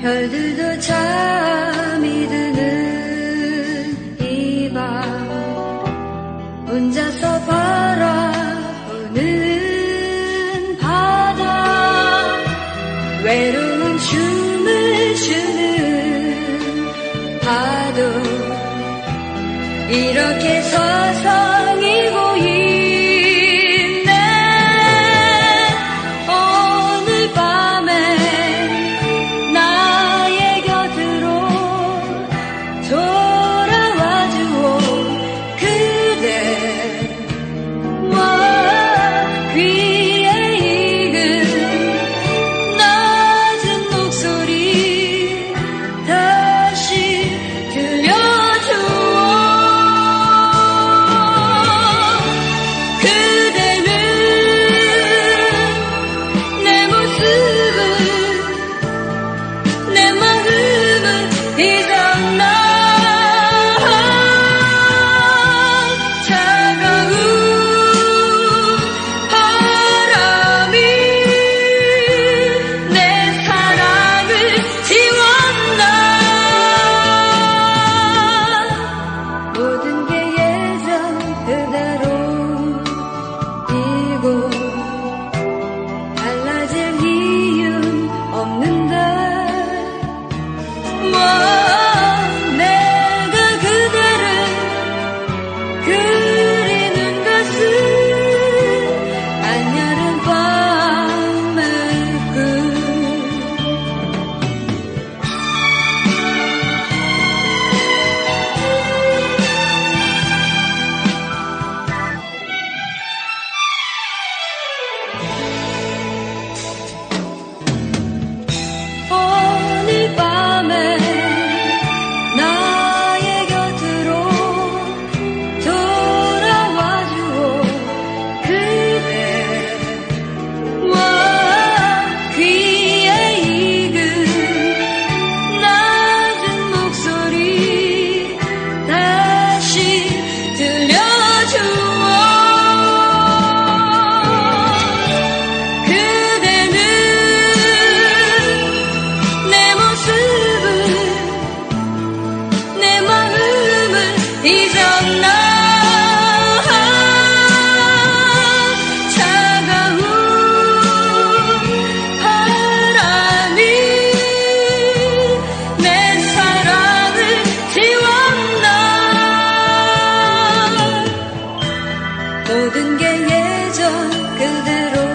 별들도 잠이 드는 이 밤. 혼자서 바라보는 바다. 외로운 춤을 추는 파도. 이렇게 서성 모든 게 예전 그대로.